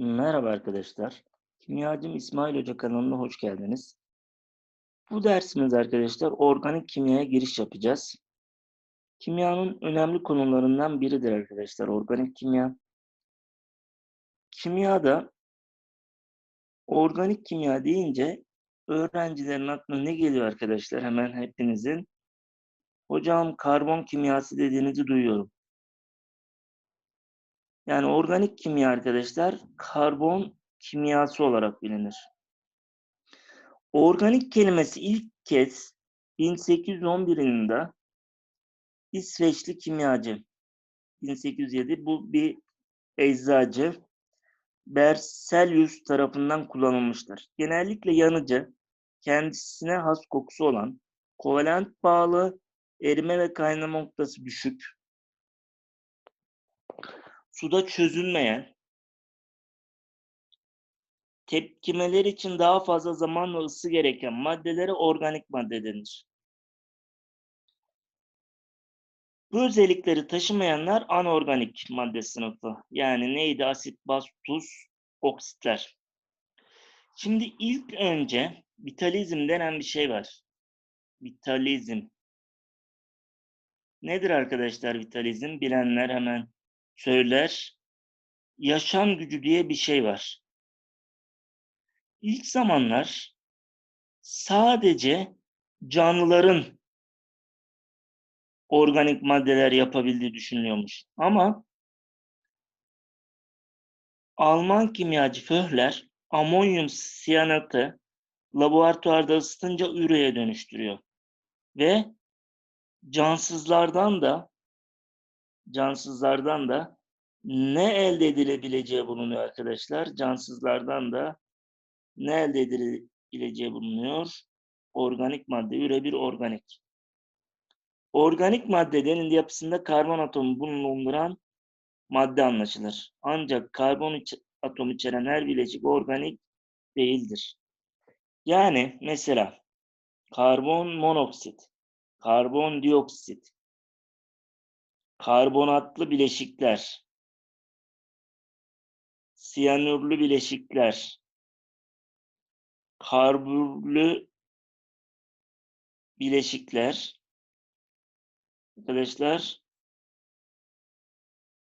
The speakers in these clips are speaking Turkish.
Merhaba arkadaşlar. Kimyacım İsmail Hoca kanalına hoş geldiniz. Bu dersimiz arkadaşlar organik kimyaya giriş yapacağız. Kimyanın önemli konularından biridir arkadaşlar organik kimya. Kimyada organik kimya deyince öğrencilerin aklına ne geliyor arkadaşlar hemen hepinizin? Hocam karbon kimyası dediğinizi duyuyorum. Yani organik kimya arkadaşlar karbon kimyası olarak bilinir. Organik kelimesi ilk kez 1811 yılında İsveçli kimyacı 1807 bu bir eczacı Berzelius tarafından kullanılmıştır. Genellikle yanıcı, kendisine has kokusu olan, kovalent bağlı, erime ve kaynama noktası düşük, suda çözülmeyen, tepkimeler için daha fazla zaman ve ısı gereken maddelere organik madde denir. Bu özellikleri taşımayanlar anorganik madde sınıfı. Yani neydi? Asit, baz, tuz, oksitler. Şimdi ilk önce vitalizm denen bir şey var. Vitalizm. Nedir arkadaşlar vitalizm? Bilenler hemen söyler. Yaşam gücü diye bir şey var. İlk zamanlar sadece canlıların organik maddeler yapabildiği düşünülüyormuş. Ama Alman kimyacı Föhler amonyum siyanatı laboratuvarda ısıtınca üreye dönüştürüyor. Ve cansızlardan da cansızlardan da ne elde edilebileceği bulunuyor arkadaşlar. Cansızlardan da ne elde edilebileceği bulunuyor? Organik madde, üre bir organik. Organik maddenin yapısında karbon atomu bulunduran madde anlaşılır. Ancak karbon atomu içeren her bileşik organik değildir. Yani mesela karbon monoksit, karbon dioksit, karbonatlı bileşikler, siyanürlü bileşikler, karbürlü bileşikler arkadaşlar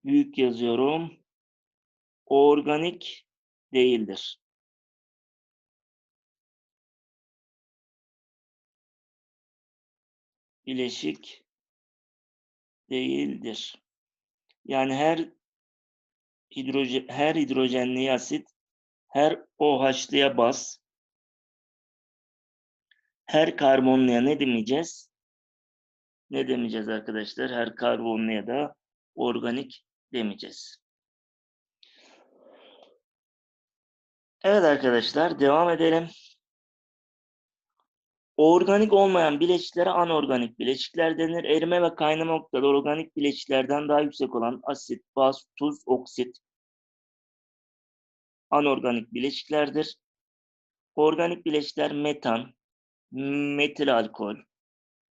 büyük yazıyorum organik değildir. Bileşik değildir. Yani her hidrojen her hidrojenli asit her OH'lıya baz her karbonluya ne demeyeceğiz? Ne demeyeceğiz arkadaşlar? Her karbonluya da organik demeyeceğiz. Evet arkadaşlar devam edelim. Organik olmayan bileşiklere anorganik bileşikler denir. Erime ve kaynama noktaları organik bileşiklerden daha yüksek olan asit, baz, tuz, oksit anorganik bileşiklerdir. Organik bileşikler metan, metil alkol,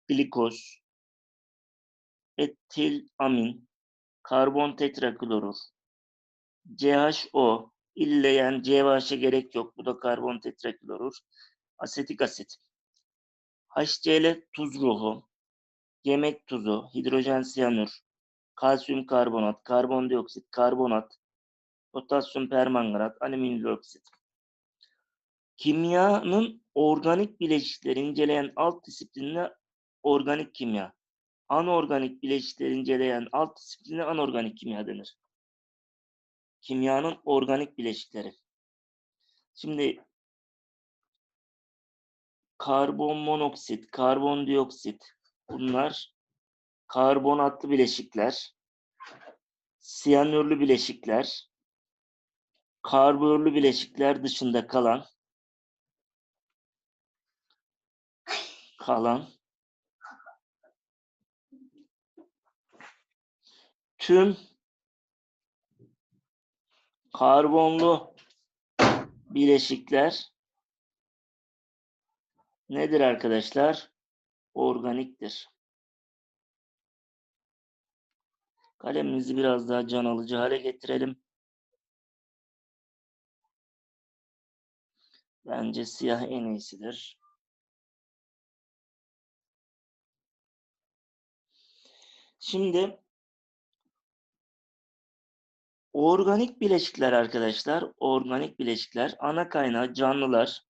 glikoz, etil amin, karbon tetraklorür, CHO, illeyen CH'a gerek yok. Bu da karbon tetraklorür, asetik asit. HCl tuz ruhu, yemek tuzu, hidrojen siyanür, kalsiyum karbonat, karbondioksit, karbonat, potasyum permanganat, alüminyum oksit. Kimyanın organik bileşikleri inceleyen alt disiplinine organik kimya. Anorganik bileşikleri inceleyen alt disipline anorganik kimya denir. Kimyanın organik bileşikleri. Şimdi karbon monoksit, karbondioksit bunlar karbonatlı bileşikler, siyanürlü bileşikler, karbürlü bileşikler dışında kalan kalan tüm karbonlu bileşikler nedir arkadaşlar? Organiktir. Kalemimizi biraz daha can alıcı hale getirelim. Bence siyah en iyisidir. Şimdi organik bileşikler arkadaşlar, organik bileşikler ana kaynağı canlılar,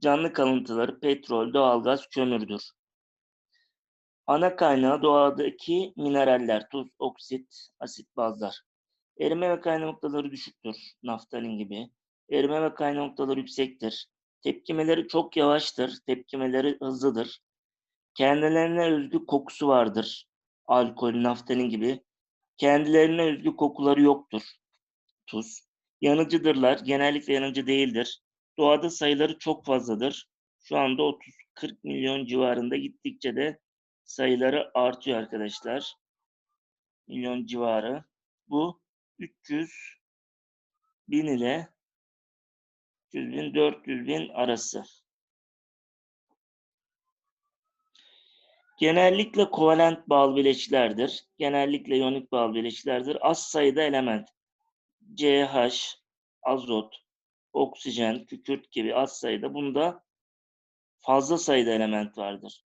canlı kalıntıları, petrol, doğalgaz, kömürdür. Ana kaynağı doğadaki mineraller, tuz, oksit, asit, bazlar. Erime ve kaynağı noktaları düşüktür, naftalin gibi. Erime ve kaynağı noktaları yüksektir. Tepkimeleri çok yavaştır, tepkimeleri hızlıdır. Kendilerine özgü kokusu vardır. Alkol, naftalin gibi. Kendilerine özgü kokuları yoktur. Tuz. Yanıcıdırlar. Genellikle yanıcı değildir. Doğada sayıları çok fazladır. Şu anda 30-40 milyon civarında gittikçe de sayıları artıyor arkadaşlar. Milyon civarı. Bu 300 bin ile 300 bin 400 bin arası. Genellikle kovalent bağlı bileşiklerdir. Genellikle iyonik bağlı bileşiklerdir. Az sayıda element. CH, azot, oksijen, kükürt gibi az sayıda. Bunda fazla sayıda element vardır.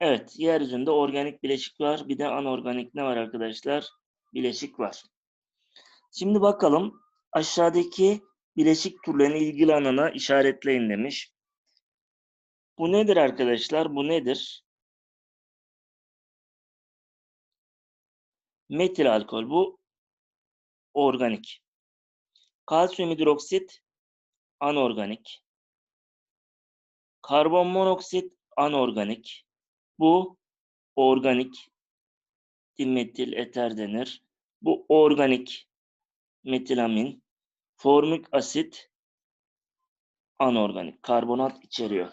Evet, yeryüzünde organik bileşik var. Bir de anorganik ne var arkadaşlar? Bileşik var. Şimdi bakalım aşağıdaki bileşik türlerine ilgili alanına işaretleyin demiş. Bu nedir arkadaşlar? Bu nedir? Metil alkol. Bu organik. Kalsiyum hidroksit anorganik. Karbon monoksit anorganik. Bu organik dimetil eter denir. Bu organik metilamin. Formik asit anorganik. Karbonat içeriyor.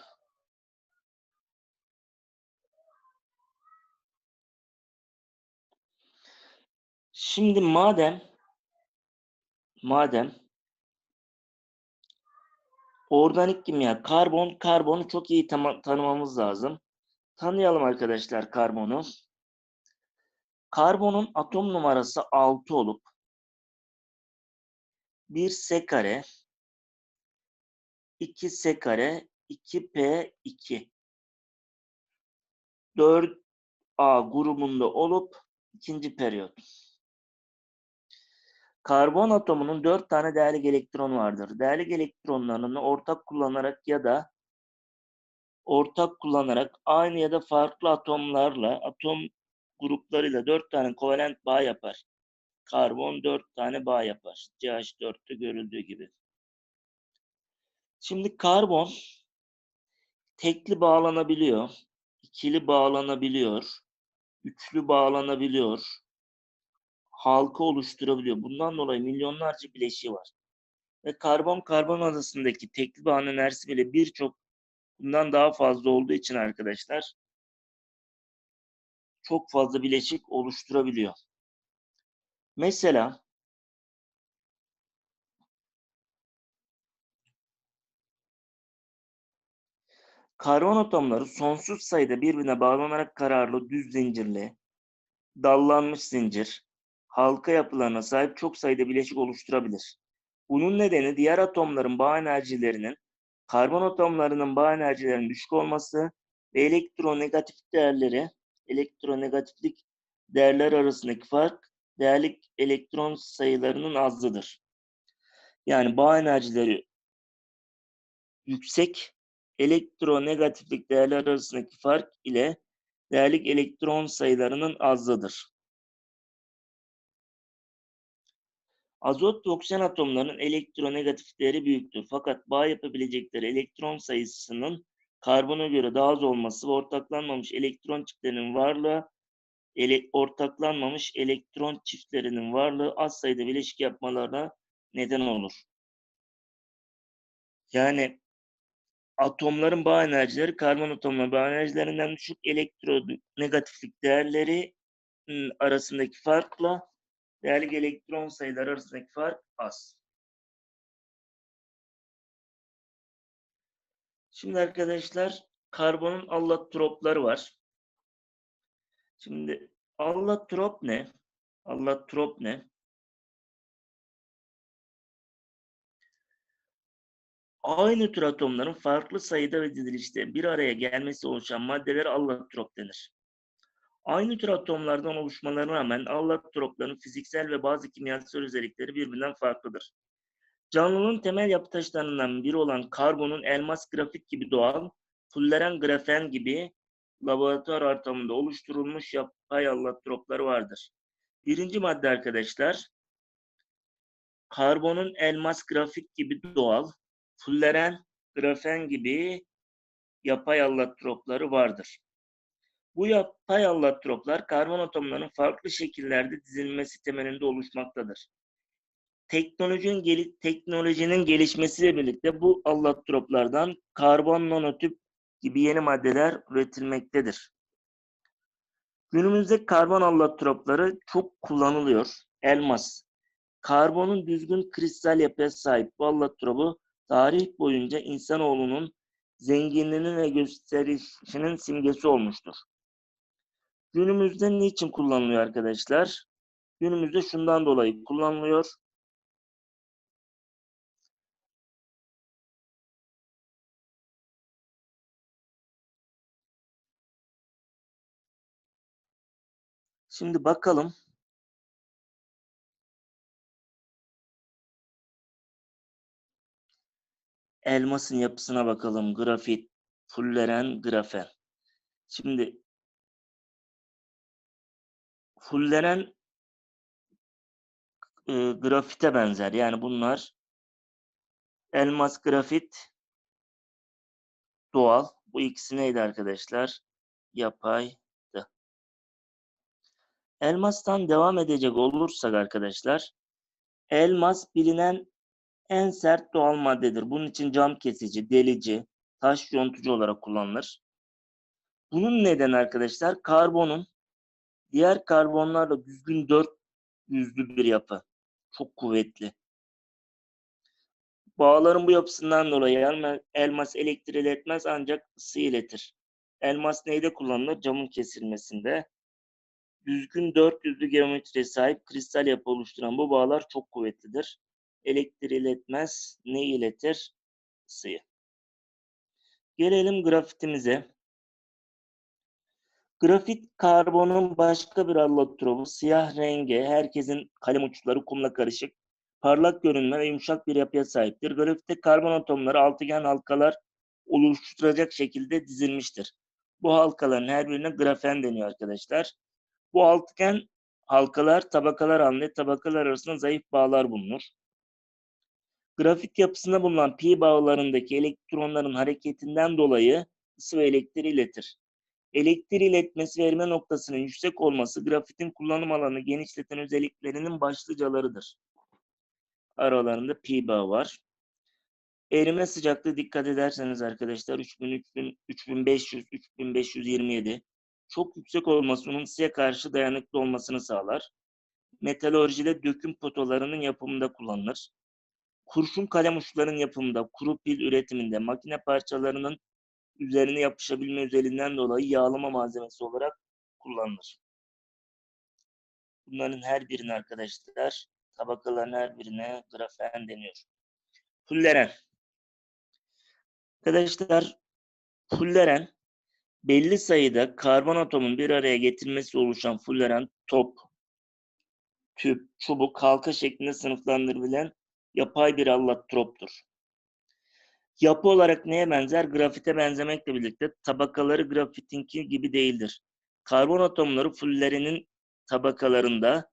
Şimdi madem madem organik kimya karbon karbonu çok iyi tanımamız lazım. Tanıyalım arkadaşlar karbonu. Karbonun atom numarası 6 olup 1 S kare 2 S kare 2P2 4A grubunda olup ikinci periyot. Karbon atomunun 4 tane değerli elektron vardır. Değerli elektronlarını ortak kullanarak ya da ortak kullanarak aynı ya da farklı atomlarla, atom gruplarıyla 4 tane kovalent bağ yapar. Karbon 4 tane bağ yapar. CH4'te görüldüğü gibi. Şimdi karbon tekli bağlanabiliyor, ikili bağlanabiliyor, üçlü bağlanabiliyor, halka oluşturabiliyor. Bundan dolayı milyonlarca bileşiği var. Ve karbon karbon arasındaki tekli bağın enerjisi bile birçok bundan daha fazla olduğu için arkadaşlar çok fazla bileşik oluşturabiliyor. Mesela karbon atomları sonsuz sayıda birbirine bağlanarak kararlı düz zincirli, dallanmış zincir, halka yapılarına sahip çok sayıda bileşik oluşturabilir. Bunun nedeni diğer atomların bağ enerjilerinin karbon atomlarının bağ enerjilerinin düşük olması ve elektronegatif değerleri, elektronegatiflik değerler arasındaki fark değerlik elektron sayılarının azlıdır. Yani bağ enerjileri yüksek, elektronegatiflik değerler arasındaki fark ile değerlik elektron sayılarının azlıdır. Azot ve oksijen atomlarının elektronegatif değeri büyüktür. Fakat bağ yapabilecekleri elektron sayısının karbona göre daha az olması ve ortaklanmamış elektron çiftlerinin varlığı ele, ortaklanmamış elektron çiftlerinin varlığı az sayıda bileşik yapmalarına neden olur. Yani atomların bağ enerjileri karbon atomların bağ enerjilerinden düşük elektronegatiflik değerleri ıı, arasındaki farkla değerli elektron sayıları arasındaki fark az. Şimdi arkadaşlar karbonun allotropları var. Şimdi allotrop ne? Allotrop ne? Aynı tür atomların farklı sayıda ve dizilişte bir araya gelmesi oluşan maddelere allotrop denir. Aynı tür atomlardan oluşmalarına rağmen allotropların fiziksel ve bazı kimyasal özellikleri birbirinden farklıdır. Canlının temel yapı taşlarından biri olan karbonun elmas grafit gibi doğal, fulleren grafen gibi laboratuvar ortamında oluşturulmuş yapay allotropları vardır. Birinci madde arkadaşlar, karbonun elmas grafit gibi doğal, fulleren grafen gibi yapay allotropları vardır. Bu yapay allotroplar karbon atomlarının farklı şekillerde dizilmesi temelinde oluşmaktadır. Teknolojinin, gel teknolojinin gelişmesiyle birlikte bu allotroplardan karbon nanotüp gibi yeni maddeler üretilmektedir. Günümüzde karbon allotropları çok kullanılıyor. Elmas. Karbonun düzgün kristal yapıya sahip bu allotropu tarih boyunca insanoğlunun zenginliğinin ve gösterişinin simgesi olmuştur. Günümüzde niçin kullanılıyor arkadaşlar? Günümüzde şundan dolayı kullanılıyor. Şimdi bakalım. Elmasın yapısına bakalım. Grafit, fulleren, grafen. Şimdi fulleren e, grafite benzer. Yani bunlar elmas grafit doğal. Bu ikisi neydi arkadaşlar? Yapaydı. Elmastan devam edecek olursak arkadaşlar elmas bilinen en sert doğal maddedir. Bunun için cam kesici, delici, taş yontucu olarak kullanılır. Bunun neden arkadaşlar? Karbonun diğer karbonlarla düzgün dört yüzlü bir yapı. Çok kuvvetli. Bağların bu yapısından dolayı elmas elektriği iletmez ancak ısı iletir. Elmas neyde kullanılır? Camın kesilmesinde. Düzgün dört yüzlü geometriye sahip kristal yapı oluşturan bu bağlar çok kuvvetlidir. Elektriği iletmez. Ne iletir? Isıyı. Gelelim grafitimize. Grafit karbonun başka bir allotropu, siyah renge, herkesin kalem uçları kumla karışık, parlak görünme ve yumuşak bir yapıya sahiptir. Grafitte karbon atomları altıgen halkalar oluşturacak şekilde dizilmiştir. Bu halkaların her birine grafen deniyor arkadaşlar. Bu altıgen halkalar tabakalar halinde tabakalar arasında zayıf bağlar bulunur. Grafit yapısında bulunan pi bağlarındaki elektronların hareketinden dolayı ısı ve elektriği iletir. Elektriği iletmesi ve erime noktasının yüksek olması grafitin kullanım alanını genişleten özelliklerinin başlıcalarıdır. Aralarında pi bağı var. Erime sıcaklığı dikkat ederseniz arkadaşlar 3000, 3000, 3500, 3527 çok yüksek olması onun ısıya karşı dayanıklı olmasını sağlar. Metalorjide döküm potolarının yapımında kullanılır. Kurşun kalem uçlarının yapımında, kuru pil üretiminde, makine parçalarının üzerine yapışabilme özelliğinden dolayı yağlama malzemesi olarak kullanılır. Bunların her birine arkadaşlar tabakaların her birine grafen deniyor. Fulleren. Arkadaşlar fulleren belli sayıda karbon atomun bir araya getirmesi oluşan fulleren top, tüp, çubuk, halka şeklinde sınıflandırılan yapay bir allotroptur. Yapı olarak neye benzer? Grafite benzemekle birlikte tabakaları grafitinki gibi değildir. Karbon atomları fullerinin tabakalarında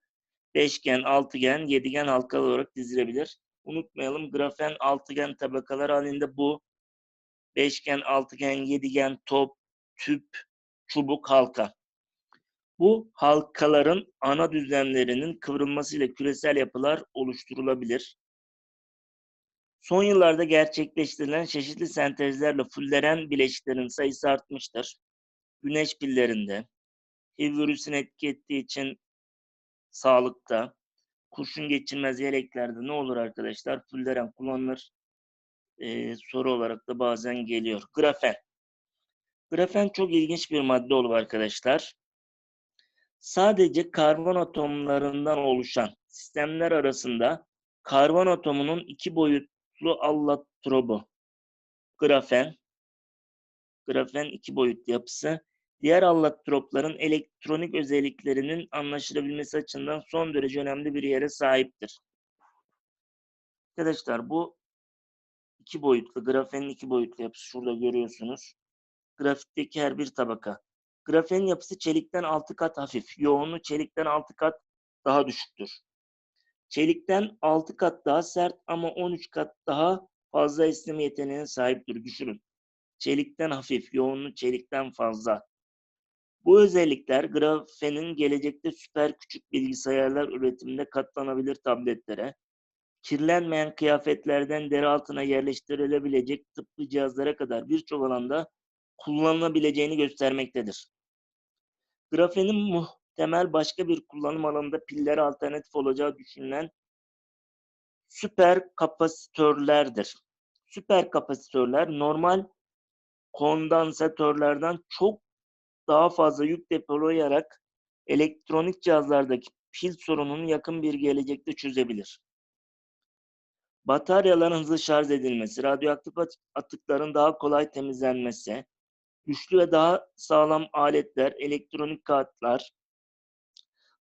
beşgen, altıgen, yedigen halkalı olarak dizilebilir. Unutmayalım grafen altıgen tabakalar halinde bu beşgen, altıgen, yedigen, top, tüp, çubuk, halka. Bu halkaların ana düzlemlerinin kıvrılmasıyla küresel yapılar oluşturulabilir. Son yıllarda gerçekleştirilen çeşitli sentezlerle fulleren bileşiklerin sayısı artmıştır. Güneş pillerinde, HIV virüsün etki ettiği için sağlıkta, kurşun geçirmez yeleklerde ne olur arkadaşlar? Fulleren kullanılır. Ee, soru olarak da bazen geliyor. Grafen. Grafen çok ilginç bir madde olur arkadaşlar. sadece karbon atomlarından oluşan sistemler arasında karbon atomunun iki boyutlu allotrobu, grafen, grafen iki boyutlu yapısı, diğer allotropların elektronik özelliklerinin anlaşılabilmesi açısından son derece önemli bir yere sahiptir. Arkadaşlar bu iki boyutlu, grafenin iki boyutlu yapısı şurada görüyorsunuz. Grafikteki her bir tabaka. Grafenin yapısı çelikten 6 kat hafif. Yoğunluğu çelikten 6 kat daha düşüktür. Çelikten 6 kat daha sert ama 13 kat daha fazla esneme yeteneğine sahiptir. Düşünün. Çelikten hafif, yoğunluğu çelikten fazla. Bu özellikler grafenin gelecekte süper küçük bilgisayarlar üretiminde katlanabilir tabletlere, kirlenmeyen kıyafetlerden deri altına yerleştirilebilecek tıbbi cihazlara kadar birçok alanda kullanılabileceğini göstermektedir. Grafenin muhtemel başka bir kullanım alanında pillere alternatif olacağı düşünülen süper kapasitörlerdir. Süper kapasitörler normal kondansatörlerden çok daha fazla yük depolayarak elektronik cihazlardaki pil sorununu yakın bir gelecekte çözebilir. Bataryaların hızlı şarj edilmesi, radyoaktif atıkların daha kolay temizlenmesi, güçlü ve daha sağlam aletler, elektronik kartlar,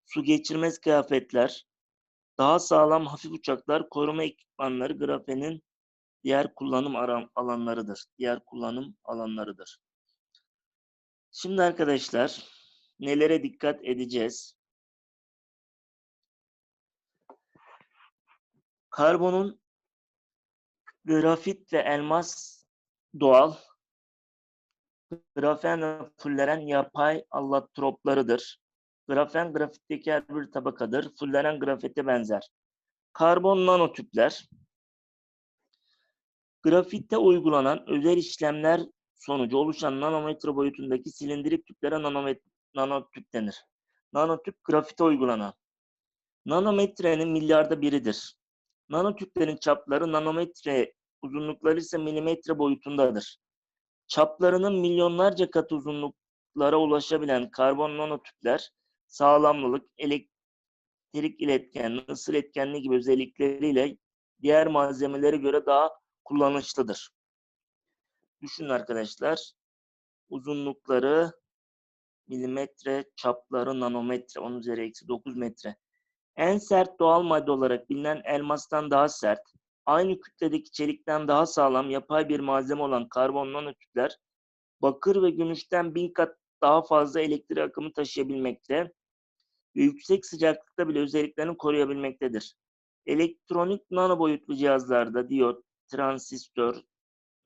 su geçirmez kıyafetler, daha sağlam hafif uçaklar, koruma ekipmanları grafenin diğer kullanım alanlarıdır. Diğer kullanım alanlarıdır. Şimdi arkadaşlar nelere dikkat edeceğiz? Karbonun grafit ve elmas doğal, grafen ve yapay allotroplarıdır. Grafen grafitteki her bir tabakadır. Fulleren grafite benzer. Karbon nanotüpler. Grafitte uygulanan özel işlemler sonucu oluşan nanometre boyutundaki silindirik tüplere nanotüp denir. Nanotüp grafite uygulanan. Nanometrenin milyarda biridir. Nanotüplerin çapları nanometre, uzunlukları ise milimetre boyutundadır. Çaplarının milyonlarca kat uzunluklara ulaşabilen karbon nanotüpler sağlamlılık, elektrik iletkenliği, ısı iletkenliği gibi özellikleriyle diğer malzemelere göre daha kullanışlıdır. Düşünün arkadaşlar. Uzunlukları milimetre, çapları nanometre, 10 üzeri eksi 9 metre. En sert doğal madde olarak bilinen elmastan daha sert, aynı kütledeki çelikten daha sağlam yapay bir malzeme olan karbon nanotüpler, bakır ve gümüşten bin kat daha fazla elektrik akımı taşıyabilmekte ve yüksek sıcaklıkta bile özelliklerini koruyabilmektedir. Elektronik nano boyutlu cihazlarda diyot, transistör,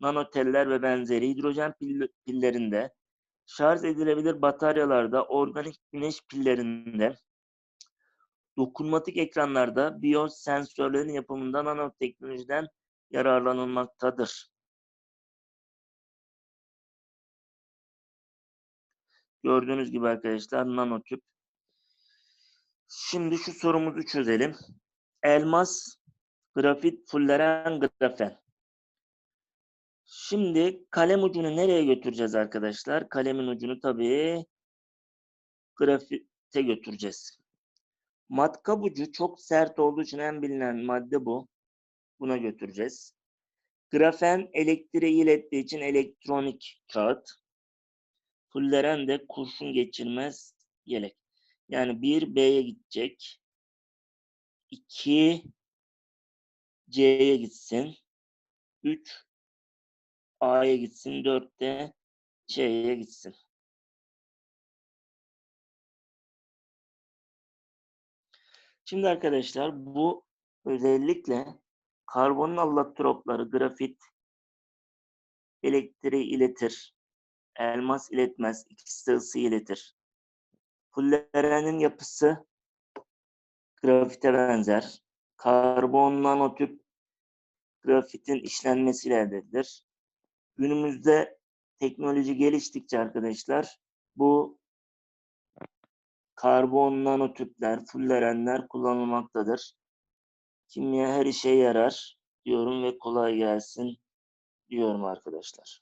nanoteller ve benzeri hidrojen pill pillerinde, şarj edilebilir bataryalarda, organik güneş pillerinde, dokunmatik ekranlarda biyosensörlerin yapımında nanoteknolojiden yararlanılmaktadır. Gördüğünüz gibi arkadaşlar nanotüp. Şimdi şu sorumuzu çözelim. Elmas, grafit, fulleren, grafen. Şimdi kalem ucunu nereye götüreceğiz arkadaşlar? Kalemin ucunu tabii grafite götüreceğiz. Matkap ucu çok sert olduğu için en bilinen madde bu. Buna götüreceğiz. Grafen elektriği ilettiği için elektronik kağıt. Fulleren de kurşun geçirmez yelek. Yani 1 B'ye gidecek. 2 C'ye gitsin. 3 A'ya gitsin. 4 de C'ye gitsin. Şimdi arkadaşlar bu özellikle karbonun allotropları grafit elektriği iletir. Elmas iletmez. İkisi de ısı iletir. Fullerenin yapısı grafite benzer. Karbon nanotüp grafitin işlenmesiyle elde edilir. Günümüzde teknoloji geliştikçe arkadaşlar bu karbon nanotüpler, fullerenler kullanılmaktadır. Kimya her işe yarar diyorum ve kolay gelsin diyorum arkadaşlar.